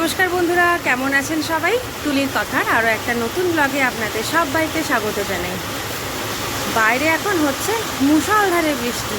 নমস্কার বন্ধুরা, কেমন আছেন সবাই? তুলির কথার আরও একটা নতুন ব্লগে আপনাদের সবাইকে স্বাগত জানাই। বাইরে এখন হচ্ছে মুষলধারে বৃষ্টি।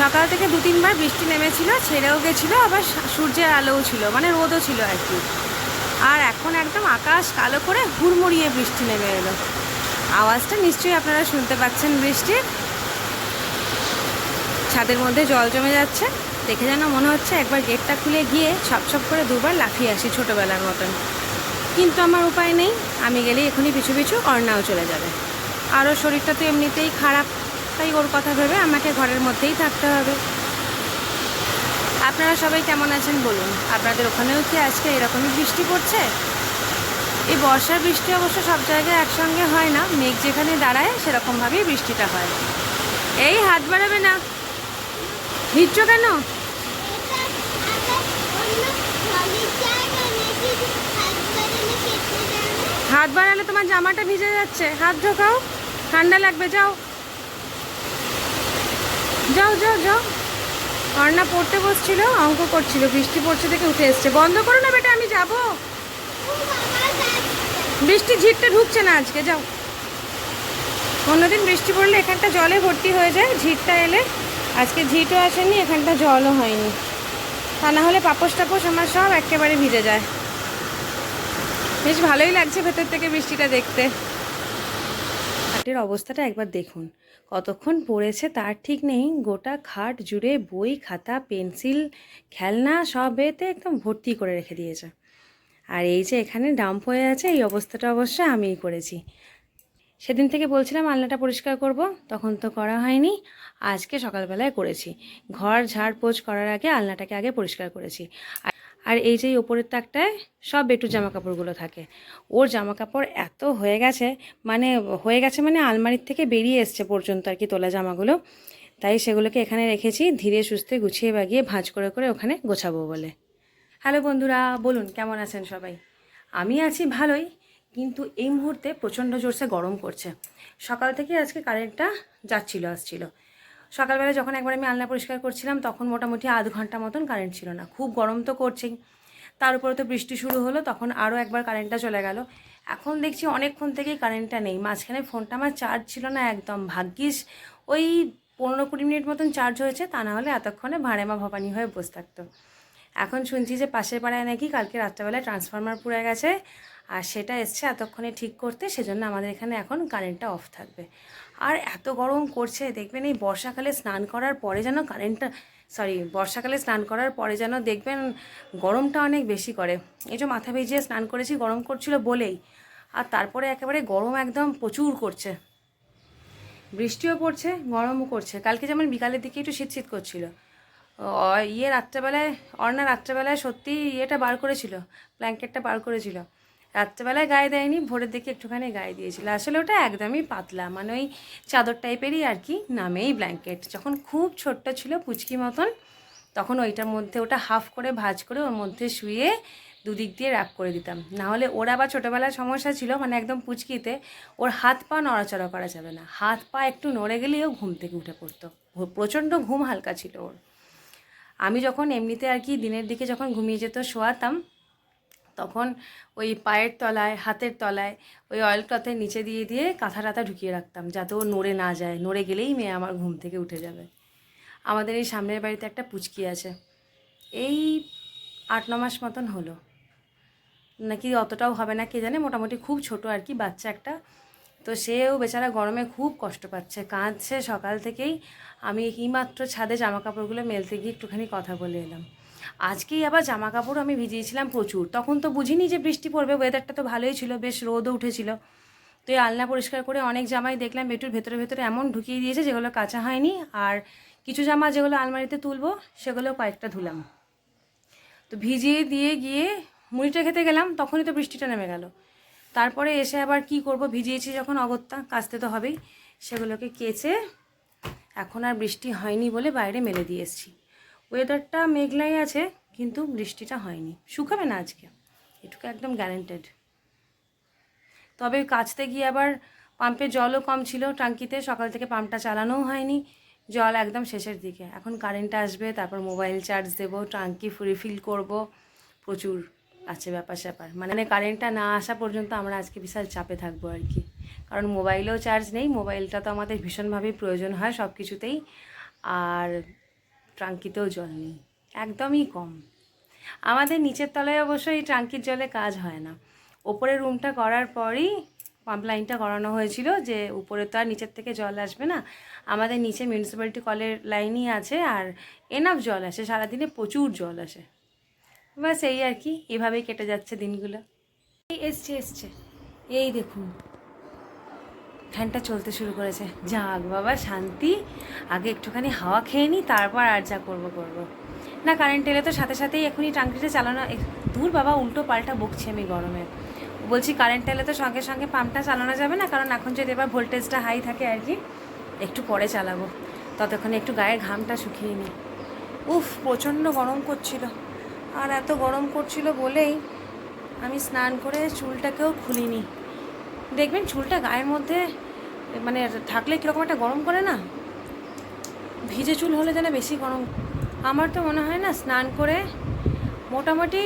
সকাল থেকে দু তিনবার বৃষ্টি নেমেছিল, ছেড়েও গেছিল, আবার সূর্যের আলোও ছিল মানে রোদও ছিল আর কি। আর এখন একদম আকাশ কালো করে হুড়মুড়িয়ে বৃষ্টি নেমে এলো। আওয়াজটা নিশ্চয়ই আপনারা শুনতে পাচ্ছেন বৃষ্টির। ছাদের মধ্যে জল জমে যাচ্ছে। দেখে যেন মনে হচ্ছে একবার গেটটা খুলে গিয়ে ছপ ছপ করে দুবার লাফিয়ে আসি ছোটোবেলার মতন। কিন্তু আমার উপায় নেই, আমি গেলেই এখনই পিছু পিছু অর্ণাও চলে যাবে। আরও শরীরটা তো এমনিতেই খারাপ, তাই ওর কথা ভেবে আমাকে ঘরের মধ্যেই থাকতে হবে। আপনারা সবাই কেমন আছেন বলুন? আপনাদের ওখানেও কি আজকে এরকমই বৃষ্টি পড়ছে? এই বর্ষার বৃষ্টি অবশ্য সব জায়গায় একসঙ্গে হয় না, মেঘ যেখানে দাঁড়ায় সেরকমভাবেই বৃষ্টিটা হয়। এই হাত বাড়াবে না। ভিজছো কেন? হাত বাড়ালে তোমার জামাটা ভিজে যাচ্ছে। হাত ঢোকাও, ঠান্ডা লাগবে, যাও। যাও যাও যাও। অর্ণা পড়তে বসছিল, অঙ্ক করছিল, বৃষ্টি পড়ছে দেখে উঠে এসছে। বন্ধ করো না বেটা, আমি যাব। বৃষ্টি ঝিটটা ঢুকছে না আজকে, যাও। অন্যদিন বৃষ্টি পড়লে এখানটা জলে ভর্তি হয়ে যায় ঝিটটা এলে আজকে ঝিটও আসেনি, এখানটা জলও হয়নি। তা না হলে পাপোশ টাপোশ আমার সব একেবারে ভিজে যায়। বেশ ভালোই লাগছে ভেতর থেকে বৃষ্টিটা দেখতে। খাটের অবস্থাটা একবার দেখুন। কতক্ষণ পড়েছে তার ঠিক নেই। গোটা খাট জুড়ে বই, খাতা, পেন্সিল, খেলনা সব এতে একদম ভর্তি করে রেখে দিয়েছে। আর এই যে এখানে ডাম্প হয়ে আছে, এই অবস্থাটা অবশ্য আমিই করেছি। সেদিন থেকে বলছিলাম আলনাটা পরিষ্কার করব, তখন তো করা হয়নি। আজকে সকালবেলায় করেছি। ঘর ঝাড় পোছ করার আগে আলনাটাকে আগে পরিষ্কার করেছি। আর- এই যে ওপরের তাকটায় সব বেটু জামা কাপড়গুলো থাকে। ওর জামা কাপড় এত হয়ে গেছে মানে হয়ে গেছে মানে আলমারির থেকে বেরিয়ে এসছে পর্যন্ত আর কি তোলা জামাগুলো। তাই সেগুলোকে এখানে রেখেছি, ধীরে সুস্থে গুছিয়ে বাগিয়ে ভাঁজ করে করে ওখানে গোছাবো বলে। হ্যালো বন্ধুরা, বলুন কেমন আছেন সবাই? আমি আছি ভালোই। কিন্তু এই মুহূর্তে প্রচণ্ড জোরসে গরম করছে সকাল থেকে আজকে কারেন্টটা যাচ্ছিল, আসছিল। সকালবেলা যখন একবার আমি আলনা পরিষ্কার করছিলাম, তখন মোটামুটি আধ ঘণ্টা মতন কারেন্ট ছিল না। খুব গরম তো করছেই। তার উপরে তো বৃষ্টি শুরু হলো, তখন আরও একবার কারেন্টটা চলে গেল। এখন দেখছি অনেকক্ষণ থেকেই কারেন্টটা নেই। মাঝখানে ফোনটা আমার চার্জ ছিল না একদম। ভাগ্যিস ওই পনেরো কুড়ি মিনিট মতন চার্জ হয়েছে, তা না হলে এতক্ষণে ভাড়েমা ভবানি হয়ে বসে থাকতো। এখন শুনছি যে পাশের পাড়ায় নাকি কালকে রাত্রেবেলায় ট্রান্সফরমার পুড়ে গেছে। আর সেটা এসছে এতক্ষণে ঠিক করতে, সেজন্য আমাদের এখানে এখন কারেন্টটা অফ থাকবে। আর এত গরম করছে, দেখবেন এই বর্ষাকালে স্নান করার পরে যেন কারেন্টটা সরি বর্ষাকালে স্নান করার পরে যেন দেখবেন গরমটা অনেক বেশি করে। এই যে মাথা ভিজিয়ে স্নান করেছি, গরম করছিল বলেই। আর তারপরে একেবারে গরম একদম প্রচুর করছে। বৃষ্টিও পড়ছে, গরমও করছে। কালকে যেমন বিকালের দিকে একটু শীত শীত করছিল। ইয়ে রাত্রেবেলায়, অর্ণা রাত্রেবেলায় সত্যি ইয়েটা বার করেছিল ব্ল্যাঙ্কেটটা বার করেছিল। রাত্রেবেলায় গায়ে দেয়নি, ভোরের দিকে একটুখানি গায়ে দিয়েছিল। আসলে ওটা একদমই পাতলা মানে ওই চাদর টাইপেরই আর কি, নামেই ব্ল্যাঙ্কেট যখন খুব ছোট্ট ছিল পুচকি মতন, তখন ওইটার মধ্যে ওটা হাফ করে ভাজ করে ওর মধ্যে শুয়ে দুদিক দিয়ে র্যাপ করে দিতাম। না হলে ওর আবার ছোটোবেলায় সমস্যা ছিল মানে একদম পুচকিতে, ওর হাত পা নড়াচড়া করা যাবে না। হাত পা একটু নড়ে গেলেও ঘুম থেকে উঠে পড়তো। প্রচণ্ড ঘুম হালকা ছিল ওর। আমি যখন এমনিতে আর কি দিনের দিকে যখন ঘুমিয়ে যেত, শোয়াতাম তখন ওই পায়ের তলায়, হাতের তলায় ওই অয়েল ক্লথের নিচে দিয়ে দিয়ে কাঁথা টাথা ঢুকিয়ে রাখতাম যাতে ও নড়ে না যায়। নড়ে গেলেই মেয়ে আমার ঘুম থেকে উঠে যাবে। আমাদের এই সামনের বাড়িতে একটা পুচকি আছে। এই আট, ন মাস মতন হলো। নাকি অতটাও হবে না কে জানে, মোটামুটি খুব ছোট আর কি, বাচ্চা একটা। তো সেও বেচারা গরমে খুব কষ্ট পাচ্ছে, কাঁদছে সকাল থেকেই। আমি এইমাত্র ছাদে জামা কাপড়গুলো মেলতে গিয়ে একটুখানি কথা বলে এলাম। আজকেই আবার জামা কাপড় আমি ভিজিয়েছিলাম প্রচুর। তখন তো বুঝিনি যে বৃষ্টি পড়বে ওয়েদারটা তো ভালোই ছিল, বেশ রোদও উঠেছিল। তো এই আলনা পরিষ্কার করে অনেক জামাই দেখলাম, বেটুর ভেতরে ভেতরে এমন ঢুকিয়ে দিয়েছে যেগুলো কাঁচা হয়নি। আর কিছু জামা যেগুলো আলমারিতে তুলবো, সেগুলো কয়েকটা ধুলাম। তো ভিজিয়ে দিয়ে গিয়ে মুড়িটা খেতে গেলাম, তখনই তো বৃষ্টিটা নেমে গেল। তারপরে এসে আবার কি করব, ভিজিয়েছি যখন অগত্যা কাচতে তো হবেই। সেগুলোকে কেচে এখন আর বৃষ্টি হয়নি বলে বাইরে মেলে দিয়ে এসেছি। ওয়েদারটা মেঘলাই আছে, কিন্তু বৃষ্টিটা হয়নি। শুকাবে না আজকে। এটুকু একদম গ্যারেন্টেড তবে কাচতে গিয়ে আবার পাম্পে জলও কম ছিল টাঙ্কিতে, সকাল থেকে পাম্পটা চালানোও হয়নি। জল একদম শেষের দিকে। এখন কারেন্ট আসবে, তারপর মোবাইল চার্জ দেবো, টাঙ্কি রিফিল করব। প্রচুর আছে ব্যাপার স্যাপার। মানে কারেন্টটা না আসা পর্যন্ত আমরা আজকে বিশাল চাপে থাকব আর কি। কারণ মোবাইলেও চার্জ নেই মোবাইলটা তো আমাদের ভীষণভাবেই প্রয়োজন হয় সব কিছুতেই আর ট্রাঙ্কিতেও জল নেই, একদমই কম। আমাদের নিচের তলায় অবশ্য এই ট্রাঙ্কির জলে কাজ হয় না। ওপরের রুমটা করার পরই পাম্প লাইনটা করানো হয়েছিল যে উপরে তো আর নিচের থেকে জল আসবে না। আমাদের নিচে মিউনিসিপ্যালিটি কলের লাইনই আছে আর এনাফ জল আসে, সারাদিনে প্রচুর জল আসে। ব্যাস, এই আর কি, এভাবেই কেটে যাচ্ছে দিনগুলো। এসছে এসছে। এই দেখুন ফ্যানটা চলতে শুরু করেছে। যাক বাবা, শান্তি। আগে একটুখানি হাওয়া খেয়ে নিই তারপর আর যা করব করব। না কারেন্ট এলে তো সাথে সাথেই এখনই টাঙ্কিটা চালানো দূর বাবা, উল্টো পাল্টা বকছি আমি গরমে। বলছি কারেন্ট এলে তো সঙ্গে সঙ্গে পাম্পটা চালানো যাবে না, কারণ এখন যদি এবার ভোল্টেজটা হাই থাকে আর কি, একটু পরে চালাবো। ততক্ষণে একটু গায়ের ঘামটা শুকিয়ে নিই উফ, প্রচণ্ড গরম করছিল। আর এত গরম করছিল বলেই আমি স্নান করে চুলটাকেও খুলিনি। দেখবেন চুলটা গায়ের মধ্যে মানে থাকলে কীরকম একটা গরম করে না? ভিজে চুল হলে যেন বেশি গরম। আমার তো মনে হয় না স্নান করে মোটামুটি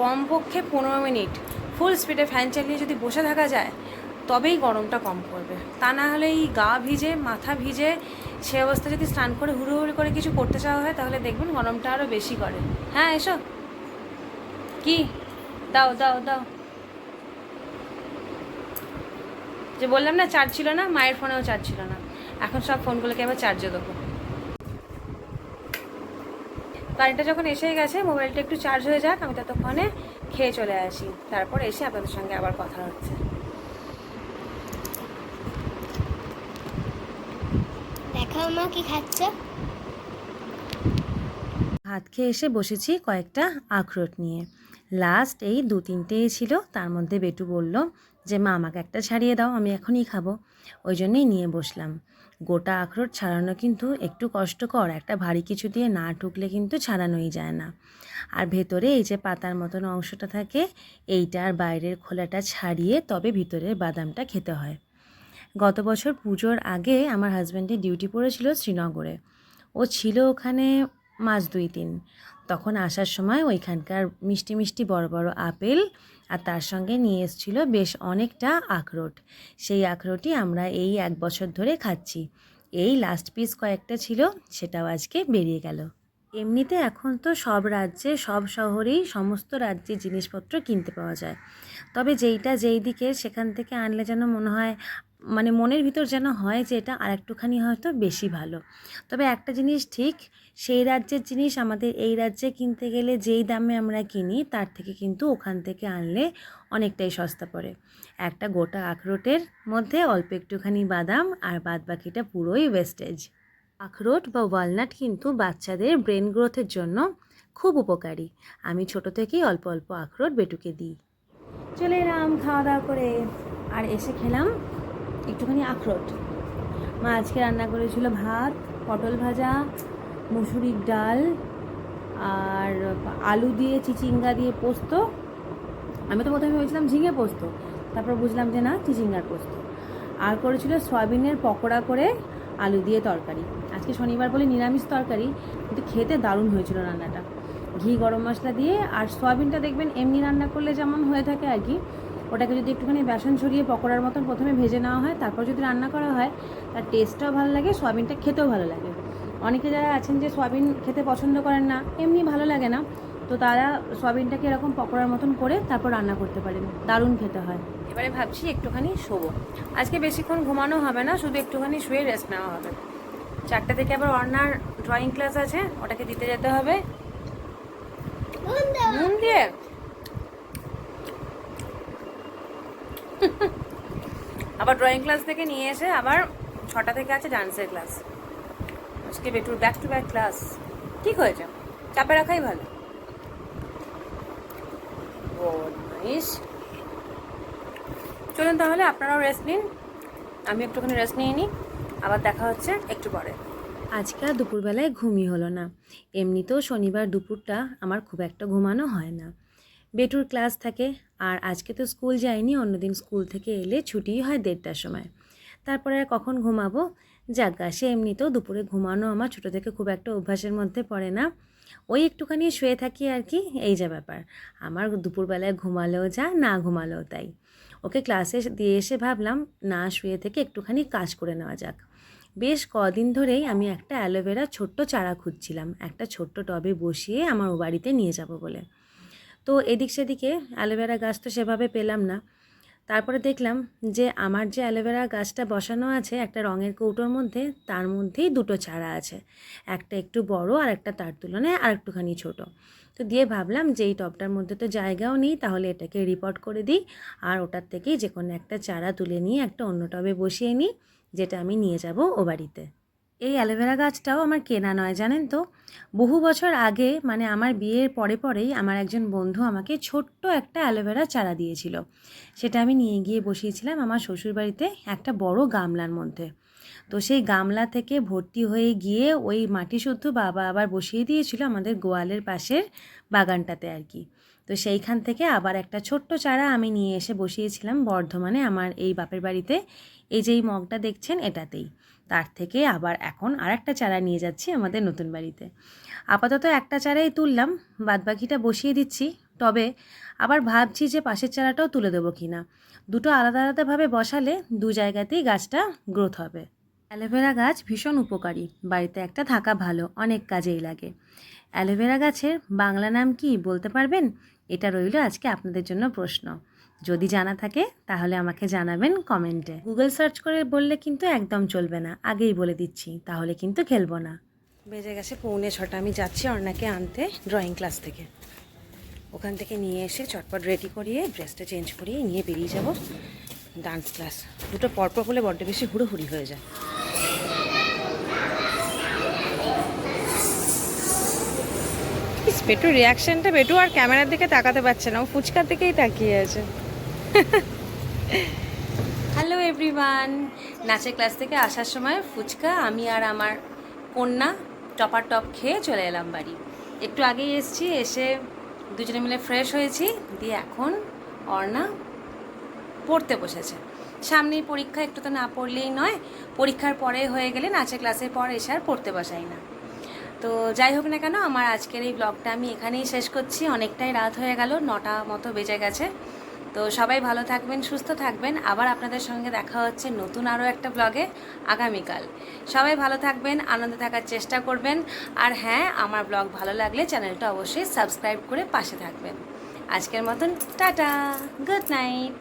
কমপক্ষে পনেরো মিনিট ফুল স্পিডে ফ্যান চালিয়ে যদি বসে থাকা যায়, তবেই গরমটা কম করবে তা না হলে এই গা ভিজে, মাথা ভিজে, সে অবস্থা যদি স্নান করে হুড়ো হুড়ো করে কিছু করতে চাওয়া হয়, তাহলে দেখবেন গরমটা আরও বেশি করে। হ্যাঁ এসো। কি? দাও দাও দাও। যে বললাম না চার্জ ছিল না মায়ের ফোনেও চার্জ ছিল না। এখন সব ফোনগুলোকে আবার চার্জে দেবো। কারেন্টটা যখন এসে গেছে মোবাইলটা একটু চার্জ হয়ে যাক আমি ততক্ষণে খেয়ে চলে আসি। তারপর এসে আপনাদের সঙ্গে আবার কথা হচ্ছে। দেখাও মা কি খাচ্ছ। ভাত খেয়ে এসে বসেছি কয়েকটা আখরোট নিয়ে। লাস্ট এই দু তিনটেই ছিল তার মধ্যে বেটু বলল যে, মা, আমাকে একটা ছাড়িয়ে দাও, আমি এখনই খাব। ওই জন্যই নিয়ে বসলাম। গোটা আখরোট ছাড়ানো কিন্তু একটু কষ্টকর, একটা ভারী কিছু দিয়ে না ঠুকলে কিন্তু ছাড়ানোই যায় না। আর ভেতরে এই যে, পাতার মতন অংশটা থাকে এইটার বাইরের খোলাটা ছাড়িয়ে তবে ভিতরের বাদামটা খেতে হয়। গত বছর পুজোর আগে আমার হাজব্যান্ডের ডিউটি পড়েছিল শ্রীনগরে। ও ছিল ওখানে মাস দুই তিন। তখন আসার সময় ওইখানকার মিষ্টি মিষ্টি বড় বড় আপেল আর তার সঙ্গে নিয়ে এসেছিল বেশ অনেকটা আখরোট। সেই আখরোটই আমরা এই এক বছর ধরে খাচ্ছি। এই লাস্ট পিস কয়েকটা ছিল, সেটাও আজকে বেরিয়ে গেল। এমনিতে এখন তো সব রাজ্যে, সব শহরেই সমস্ত রাজ্যে জিনিসপত্র কিনতে পাওয়া যায়। তবে যেইটা যেই দিকে সেখান থেকে আনলে যেন মনে হয় মানে মনের ভিতর যেন হয় যে এটা আর একটুখানি হয়তো বেশি ভালো। তবে একটা জিনিস ঠিক সেই রাজ্যের জিনিস আমাদের এই রাজ্যে কিনতে গেলে যেই দামে আমরা কিনি, তার থেকে কিন্তু ওখান থেকে আনলে অনেকটাই সস্তা পড়ে। একটা গোটা আখরোটের মধ্যে অল্প একটুখানি বাদাম আর বাদ বাকিটা পুরোই ওয়েস্টেজ আখরোট বা ওয়ালনাট কিন্তু বাচ্চাদের ব্রেন গ্রোথের জন্য খুব উপকারী। আমি ছোট থেকেই অল্প অল্প আখরোট বেটুকে দিই। চলে এলাম খাওয়া দাওয়া করে আর এসে খেলাম একটুখানি আখরোট। মা আজকে রান্না করেছিল ভাত, পটল ভাজা মুসুরির ডাল আর আলু দিয়ে, চিচিঙ্গা দিয়ে পোস্ত। আমি তো প্রথমে ভেবেছিলাম ঝিঙে পোস্ত, তারপর বুঝলাম যে না, চিচিঙ্গার পোস্ত। আর করেছিল সয়াবিনের পকোড়া করে আলু দিয়ে তরকারি। আজকে শনিবার বলে নিরামিষ তরকারি, কিন্তু খেতে দারুণ হয়েছিল রান্নাটা। ঘি, গরম মশলা দিয়ে, আর সয়াবিনটা দেখবেন এমনি রান্না করলে যেমন হয়ে থাকে আর কি, ওটাকে যদি একটুখানি বেসন ছড়িয়ে পকোড়ার মতন প্রথমে ভেজে নেওয়া হয়, তারপর যদি রান্না করা হয়, তার টেস্টটাও ভালো লাগে, সয়াবিনটা খেতেও ভালো লাগে। অনেকে যারা আছেন যে সয়াবিন খেতে পছন্দ করেন না এমনি ভালো লাগে না তো তারা সয়াবিনটাকে এরকম পকোড়ার মতন করে তারপর রান্না করতে পারেন। দারুণ খেতে হয়। এবারে ভাবছি একটুখানি শোবো। আজকে বেশিক্ষণ ঘুমানো হবে না শুধু একটুখানি শুয়ে রেস্ট নেওয়া হবে। চারটে থেকে আবার অর্ণার ড্রয়িং ক্লাস আছে ওটাকে দিতে যেতে হবে। নুন দিয়ে আবার ড্রয়িং ক্লাস থেকে নিয়ে এসে আবার ছটা থেকে আছে ডান্সের ক্লাস আজকে বেটুর ব্যাক টু ব্যাক ক্লাস ঠিক হয়েছে? চাপে রাখাই ভালো। চলুন তাহলে, আপনারাও রেস্ট নিন। আমি একটুখানি রেস্ট নিয়ে নিই। আবার দেখা হচ্ছে একটু পরে। আজকে আর দুপুরবেলায় ঘুমই হলো না। এমনিতেও শনিবার দুপুরটা আমার খুব একটা ঘুমানো হয় না। বেটুর ক্লাস থাকে, আর আজকে তো স্কুল যায়নি, অন্যদিন স্কুল থেকে এলে ছুটিই হয় দেড়টার সময়। তারপরে কখন ঘুমাবো? গা সে এমনিতেও দুপুরে ঘুমানো আমার ছোটো থেকে খুব একটা অভ্যাসের মধ্যে পড়ে না। ওই একটুখানি শুয়ে থাকি আর কি, এই যে ব্যাপার। আমার দুপুরবেলায় ঘুমালেও যা, না ঘুমালেও তাই। ওকে ক্লাসে দিয়ে এসে ভাবলাম, না শুয়ে থেকে একটুখানি কাজ করে নেওয়া যাক। বেশ কদিন ধরেই আমি একটা অ্যালোভেরা ছোট্ট চারা খুঁজছিলাম, একটা ছোট্ট টবে বসিয়ে আমার ও বাড়িতে নিয়ে যাব বলে। তো এদিক সেদিকে অ্যালোভেরা গাছ তো সেভাবে পেলাম না। তারপরে দেখলাম যে আমার যে অ্যালোভেরা গাছটা বসানো আছে একটা রঙের কৌটোর মধ্যে, তার মধ্যেই দুটো চারা আছে। একটা একটু বড় আর একটা তার তুলনায় আর একটুখানি ছোটো। তো দিয়ে ভাবলাম যে এই টবটার মধ্যে তো জায়গাও নেই, তাহলে এটাকে রিপোর্ট করে দিই আর ওটার থেকেই যে কোনো একটা চারা তুলে নিয়ে একটা অন্য টবে বসিয়ে নিই, যেটা আমি নিয়ে যাব ও বাড়িতে। এই অ্যালোভেরা গাছটাও আমার কেনা নয়, জানেন তো? বহু বছর আগে মানে আমার বিয়ের পরে পরেই আমার একজন বন্ধু আমাকে ছোট্ট একটা অ্যালোভেরা চারা দিয়েছিল। সেটা আমি নিয়ে গিয়ে বসিয়েছিলাম আমার শ্বশুরবাড়িতে একটা বড় গামলার মধ্যে। তো সেই গামলা থেকে ভর্তি হয়ে গিয়ে ওই মাটি শুদ্ধ বাবা আবার বসিয়ে দিয়েছিল আমাদের গোয়ালের পাশের বাগানটাতে আর কি। তো সেইখান থেকে আবার একটা ছোট্ট চারা আমি নিয়ে এসে বসিয়েছিলাম বর্ধমানে আমার এই বাপের বাড়িতে। এই যে এই মগটা দেখছেন, এটাতেই। তার থেকে আবার এখন আর একটা চারা নিয়ে যাচ্ছি আমাদের নতুন বাড়িতে। আপাতত একটা চারাই তুললাম, বাদবাকিটা বসিয়ে দিচ্ছি, তবে আবার ভাবছি যে পাশের চারাটাও তুলে দেবো কি না দুটো আলাদা আলাদাভাবে বসালে দু জায়গাতেই গাছটা গ্রোথ হবে। অ্যালোভেরা গাছ ভীষণ উপকারী, বাড়িতে একটা থাকা ভালো, অনেক কাজেই লাগে। অ্যালোভেরা গাছের বাংলা নাম কি বলতে পারবেন? এটা রইল আজকে আপনাদের জন্য প্রশ্ন। যদি জানা থাকে, তাহলে আমাকে জানাবেন কমেন্টে। গুগল সার্চ করে বললে কিন্তু একদম চলবে না। আগেই বলে দিচ্ছি, তাহলে কিন্তু খেলব না। বেজে গেছে পৌনে ছটা। আমি যাচ্ছি অর্ণাকে আনতে ড্রয়িং ক্লাস থেকে। ওখান থেকে নিয়ে এসে চটপট রেডি করিয়ে ড্রেসটা চেঞ্জ করিয়ে নিয়ে বেরিয়ে যাব। ডান্স ক্লাস দুটো পরপর হলে বড্ড বেশি হুড়োহুড়ি হয়ে যায়। পেটু রিয়াকশনটা পেটু আর ক্যামেরার দিকে তাকাতে পারছে না। ও ফুচকার দিকেই তাকিয়ে আছে। হ্যালো এভরিওয়ান নাচের ক্লাস থেকে আসার সময় ফুচকা, আমি আর আমার কন্যা টপার টপ খেয়ে চলে এলাম বাড়ি। একটু আগেই এসেছি, এসে দুজনে মিলে ফ্রেশ হয়েছি। দিয়ে এখন অর্ণা পড়তে বসেছে। সামনেই পরীক্ষা, একটু তো না পড়লেই নয়, পরীক্ষার পরে হয়ে গেলে নাচের ক্লাসের পর এসে আর পড়তে বসাই না। তো যাই হোক না কেন, আমার আজকের এই ব্লগটা আমি এখানেই শেষ করছি। অনেকটাই রাত হয়ে গেল, নটা মতো বেজে গেছে। তো সবাই ভালো থাকবেন, সুস্থ থাকবেন। আবার আপনাদের সঙ্গে দেখা হচ্ছে নতুন আরও একটা ব্লগে আগামীকাল। সবাই ভালো থাকবেন, আনন্দে থাকার চেষ্টা করবেন। আর হ্যাঁ আমার ব্লগ ভালো লাগলে চ্যানেলটা অবশ্যই সাবস্ক্রাইব করে পাশে থাকবেন। আজকের মতন টাটা, গুড নাইট।